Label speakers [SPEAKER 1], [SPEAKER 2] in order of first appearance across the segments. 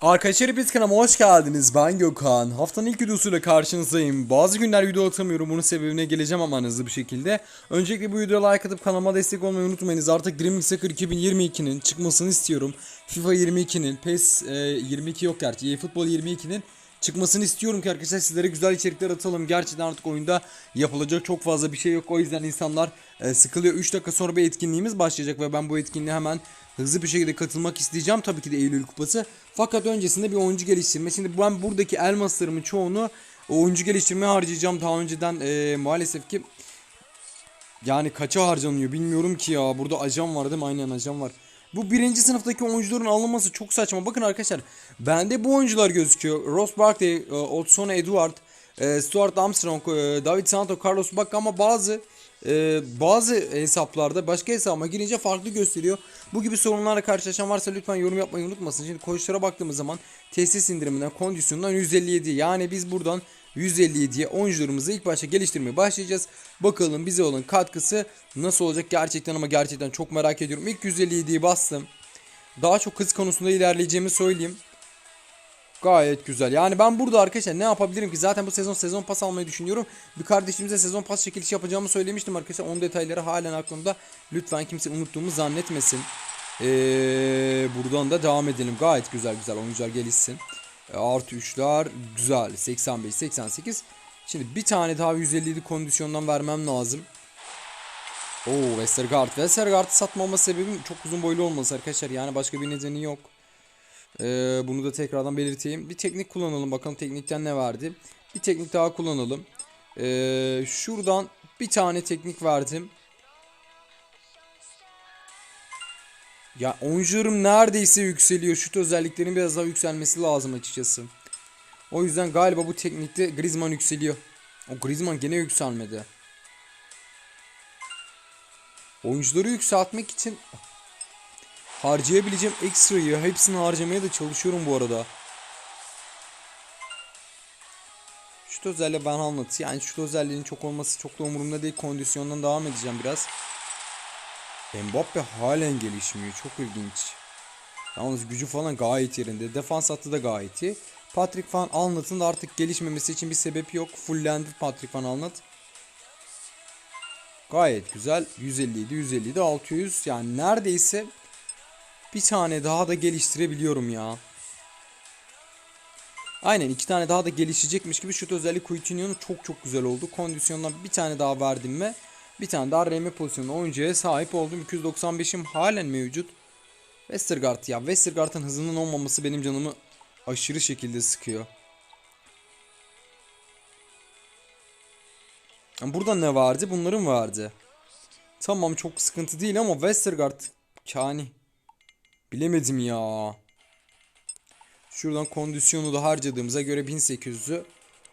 [SPEAKER 1] Arkadaşlar hepiniz kanalıma hoş geldiniz. Ben Gökhan. Haftanın ilk videosuyla karşınızdayım. Bazı günler video atamıyorum. Bunun sebebine geleceğim ama hızlı bir şekilde. Öncelikle bu videoya like atıp kanalıma destek olmayı unutmayınız. Artık Dream Soccer 2022'nin çıkmasını istiyorum. FIFA 22'nin, PES e, 22 yok gerçi. eFootball 22'nin çıkmasını istiyorum ki arkadaşlar sizlere güzel içerikler atalım. Gerçekten artık oyunda yapılacak çok fazla bir şey yok. O yüzden insanlar e, sıkılıyor. 3 dakika sonra bir etkinliğimiz başlayacak ve ben bu etkinliğe hemen hızlı bir şekilde katılmak isteyeceğim. Tabii ki de Eylül Kupası. Fakat öncesinde bir oyuncu geliştirme. Şimdi ben buradaki elmaslarımın çoğunu oyuncu geliştirmeye harcayacağım. Daha önceden e, maalesef ki yani kaça harcanıyor bilmiyorum ki ya. Burada ajan var değil mi? Aynen ajan var. Bu birinci sınıftaki oyuncuların alınması çok saçma. Bakın arkadaşlar bende bu oyuncular gözüküyor. Ross Barkley, e, Odsona Edward, Stuart Armstrong, David Santo, Carlos Bak ama bazı e, bazı hesaplarda başka hesabıma girince farklı gösteriyor. Bu gibi sorunlarla karşılaşan varsa lütfen yorum yapmayı unutmasın. Şimdi koşullara baktığımız zaman tesis indiriminden, kondisyonundan 157 yani biz buradan 157'ye oyuncularımızı ilk başta geliştirmeye başlayacağız. Bakalım bize olan katkısı nasıl olacak gerçekten ama gerçekten çok merak ediyorum. İlk 157'yi bastım. Daha çok hız konusunda ilerleyeceğimi söyleyeyim. Gayet güzel. Yani ben burada arkadaşlar ne yapabilirim ki? Zaten bu sezon sezon pas almayı düşünüyorum. Bir kardeşimize sezon pas çekilişi yapacağımı söylemiştim arkadaşlar. Onun detayları halen aklımda. Lütfen kimse unuttuğumu zannetmesin. Ee, buradan da devam edelim. Gayet güzel güzel oyuncular gelişsin. E, artı 3'ler güzel. 85, 88. Şimdi bir tane daha 157 kondisyondan vermem lazım. Oo Westergaard. Westergaard'ı satmama sebebim çok uzun boylu olması arkadaşlar. Yani başka bir nedeni yok. Ee, bunu da tekrardan belirteyim. Bir teknik kullanalım. Bakalım teknikten ne verdi. Bir teknik daha kullanalım. Ee, şuradan bir tane teknik verdim. Ya oyuncularım neredeyse yükseliyor. Şut özelliklerinin biraz daha yükselmesi lazım açıkçası. O yüzden galiba bu teknikte Griezmann yükseliyor. O Griezmann gene yükselmedi. Oyuncuları yükseltmek için harcayabileceğim ekstrayı hepsini harcamaya da çalışıyorum bu arada. Şut özelliği ben anlat. Yani şut özelliğinin çok olması çok da umurumda değil. Kondisyondan devam edeceğim biraz. Mbappe halen gelişmiyor. Çok ilginç. Yalnız gücü falan gayet yerinde. Defans hattı da gayet iyi. Patrick Van Aanholt'un da artık gelişmemesi için bir sebep yok. Fullendi Patrick Van Aanholt. Gayet güzel. 157, 157, 600. Yani neredeyse bir tane daha da geliştirebiliyorum ya. Aynen iki tane daha da gelişecekmiş gibi şut özelliği Coutinho'nun çok çok güzel oldu. Kondisyondan bir tane daha verdim mi bir tane daha RM pozisyonu oyuncuya sahip oldum. 295'im halen mevcut. Westergaard ya Westergaard'ın hızının olmaması benim canımı aşırı şekilde sıkıyor. Burada ne vardı? Bunların vardı. Tamam çok sıkıntı değil ama Westergaard yani bilemedim ya. Şuradan kondisyonu da harcadığımıza göre 1800'ü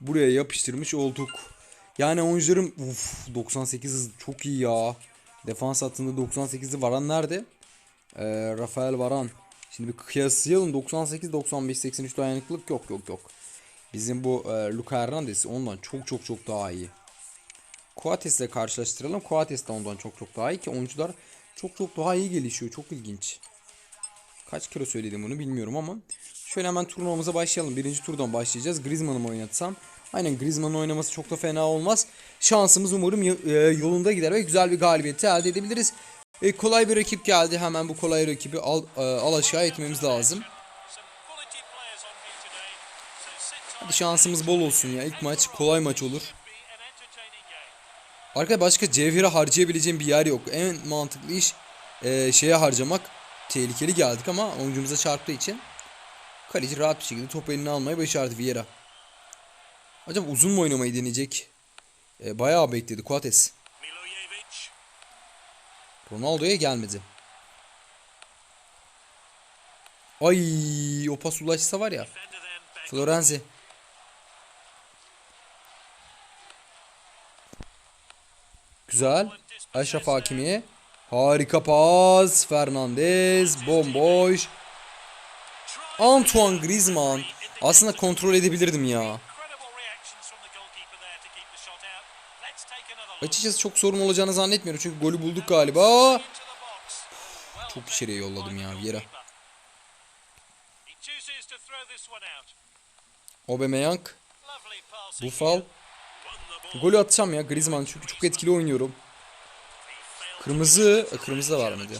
[SPEAKER 1] buraya yapıştırmış olduk. Yani oyuncularım uf 98 hız çok iyi ya. Defans hattında 98'i Varan nerede? Ee, Rafael Varan. Şimdi bir kıyaslayalım 98 95 83 dayanıklılık yok yok yok. Bizim bu e, Luka Hernandez ondan çok çok çok daha iyi. Coates ile karşılaştıralım. Coates de ondan çok çok daha iyi ki oyuncular çok çok daha iyi gelişiyor. Çok ilginç. Kaç kere söyledim bunu bilmiyorum ama. Şöyle hemen turnuvamıza başlayalım. Birinci turdan başlayacağız. Griezmann'ı mı oynatsam? Aynen Griezmann'ın oynaması çok da fena olmaz. Şansımız umarım e, yolunda gider ve güzel bir galibiyeti elde edebiliriz. E, kolay bir rakip geldi. Hemen bu kolay rakibi al, e, al aşağı etmemiz lazım. Hadi şansımız bol olsun ya. İlk maç kolay maç olur. Arkadaşlar başka cevheri harcayabileceğim bir yer yok. En mantıklı iş e, şeye harcamak. Tehlikeli geldik ama oyuncumuza çarptığı için kaleci rahat bir şekilde topu eline almayı başardı Vieira. Acaba uzun mu oynamayı deneyecek? E, bayağı bekledi Coates. Ronaldo'ya gelmedi. Ay o pas ulaşsa var ya. Florenzi. Güzel. Aşraf Hakimi. Harika pas. Fernandez. Bomboş. Antoine Griezmann. Aslında kontrol edebilirdim ya. Açıkçası çok sorun olacağını zannetmiyorum. Çünkü golü bulduk galiba. Çok içeriye yolladım ya
[SPEAKER 2] out.
[SPEAKER 1] Aubameyang.
[SPEAKER 2] Lovely passing.
[SPEAKER 1] Bu fal. Golü atacağım ya Griezmann çünkü çok etkili oynuyorum. Kırmızı, e, kırmızı da vermedi.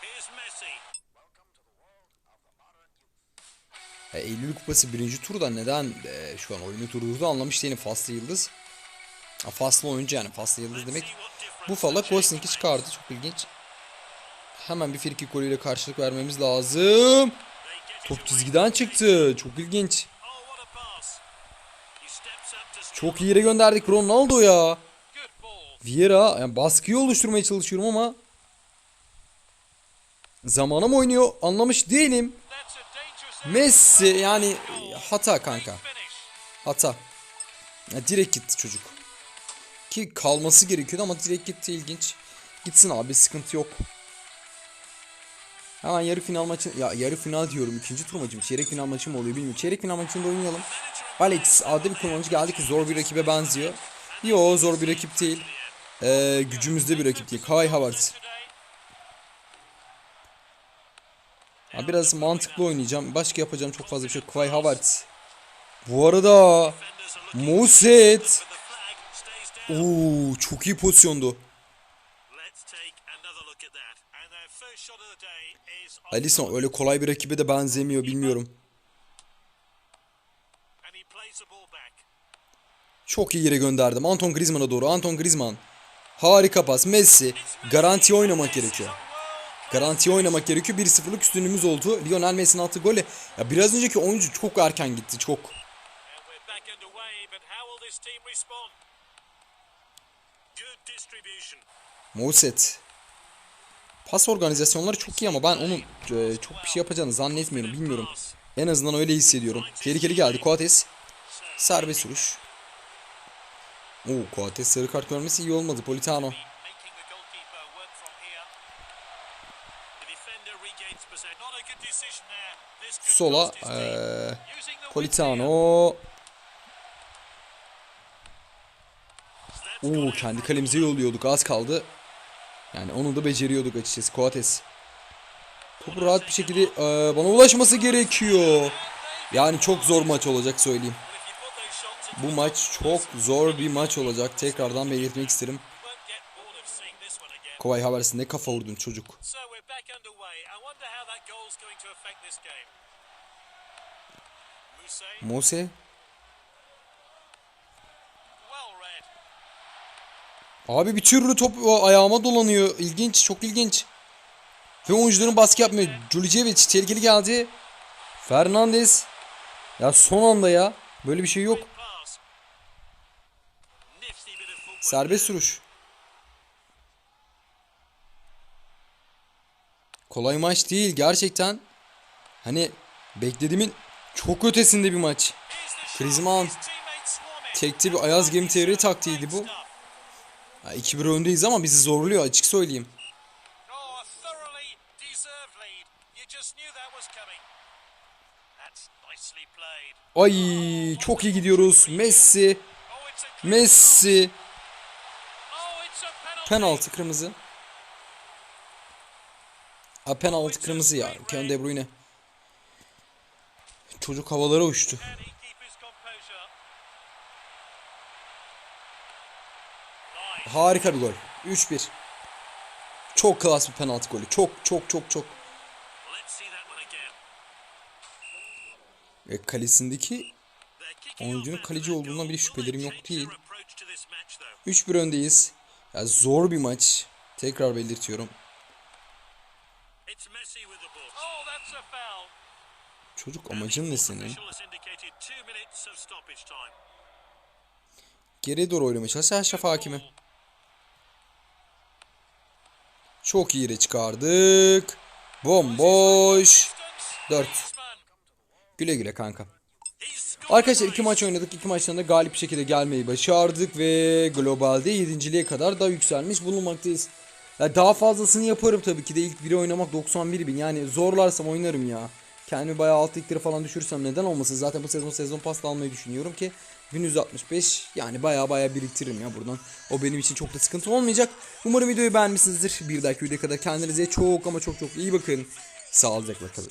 [SPEAKER 2] Here's Messi.
[SPEAKER 1] E, Eylül Kupası birinci turda neden e, şu an oyunu durdurdu anlamış değilim Faslı Yıldız. Ha, Faslı oyuncu yani Faslı Yıldız demek. Bu falla Kosnik'i çıkardı çok ilginç. Hemen bir frikik golüyle karşılık vermemiz lazım. Top çizgiden çıktı. Çok ilginç. Çok iyi yere gönderdik Ronaldo ya. Vieira yani baskıyı oluşturmaya çalışıyorum ama zamana mı oynuyor anlamış değilim. Messi yani hata kanka. Hata. Ya direkt gitti çocuk. Ki kalması gerekiyordu ama direkt gitti ilginç. Gitsin abi sıkıntı yok. Hemen yarı final maçı ya yarı final diyorum ikinci tur maçım. Çeyrek final maçı mı oluyor bilmiyorum. Çeyrek final maçında oynayalım. Alex adlı bir kullanıcı geldi ki zor bir rakibe benziyor. Yo zor bir rakip değil. Ee, gücümüzde bir rakip değil. Kai Havertz. Ha, biraz mantıklı oynayacağım. Başka yapacağım çok fazla bir şey. Kai Havertz. Bu arada Muset. Oo çok iyi pozisyondu. Alisson öyle kolay bir rakibe de benzemiyor bilmiyorum. Çok iyi yere gönderdim. Anton Griezmann'a doğru. Anton Griezmann. Harika pas. Messi. Garanti oynamak gerekiyor. Garanti oynamak gerekiyor. 1-0'lık üstünlüğümüz oldu. Lionel Messi'nin attığı golle. Ya biraz önceki oyuncu çok erken gitti. Çok. Moset. Pas organizasyonları çok iyi ama ben onun e, çok bir şey yapacağını zannetmiyorum. Bilmiyorum. En azından öyle hissediyorum. Tehlikeli geldi. Coates. Serbest vuruş. Oo Coates sarı kart görmesi iyi olmadı. Politano. Sola.
[SPEAKER 2] here.
[SPEAKER 1] Politano. Oo kendi kalemize yolluyorduk az kaldı. Yani onu da beceriyorduk açıkçası Coates. Topu rahat bir şekilde eee, bana ulaşması gerekiyor. Yani çok zor maç olacak söyleyeyim. Bu maç çok zor bir maç olacak. Tekrardan belirtmek isterim. Kovay Havertz ne kafa vurdun çocuk. Mose. Abi bir türlü top ayağıma dolanıyor. İlginç, çok ilginç. Ve oyuncuların baskı yapmıyor. Julicevic tehlikeli geldi. Fernandez. Ya son anda ya. Böyle bir şey yok. Serbest vuruş. Kolay maç değil gerçekten. Hani beklediğimin çok ötesinde bir maç.
[SPEAKER 2] İt.
[SPEAKER 1] Tekte bir Ayaz Gemi TR taktiğiydi bu. Ya 2-1 öndeyiz ama bizi zorluyor açık söyleyeyim. Ay çok iyi gidiyoruz. Messi, Messi. Penaltı kırmızı. Ha penaltı kırmızı ya. Kevin De Bruyne. Çocuk havalara uçtu. Harika bir gol. 3-1. Çok klas bir penaltı golü. Çok çok çok çok.
[SPEAKER 2] Let's see that one again.
[SPEAKER 1] E, kalesindeki oyuncunun kaleci olduğundan
[SPEAKER 2] goal.
[SPEAKER 1] şüphelerim yok değil.
[SPEAKER 2] their approach to this match, though?
[SPEAKER 1] 3-1 öndeyiz. Ya zor bir maç. Tekrar belirtiyorum.
[SPEAKER 2] Oh.
[SPEAKER 1] Çocuk amacın ne senin? Geriye doğru oynamaya çalışıyor Aşraf Hakimi. Çok iyi yere çıkardık. Bomboş.
[SPEAKER 2] Distance.
[SPEAKER 1] 4.
[SPEAKER 2] Griezmann.
[SPEAKER 1] Güle güle kanka. Arkadaşlar iki maç oynadık. İki maçtan da galip şekilde gelmeyi başardık ve globalde yedinciliğe kadar da yükselmiş bulunmaktayız. Ya daha fazlasını yaparım tabii ki de ilk biri oynamak 91 bin yani zorlarsam oynarım ya. Kendimi bayağı alt liglere falan düşürsem neden olmasın zaten bu sezon sezon pasta almayı düşünüyorum ki 1165 yani bayağı bayağı biriktiririm ya buradan. O benim için çok da sıkıntı olmayacak. Umarım videoyu beğenmişsinizdir. Bir dahaki videoya kadar kendinize çok ama çok çok iyi bakın. Sağlıcakla kalın.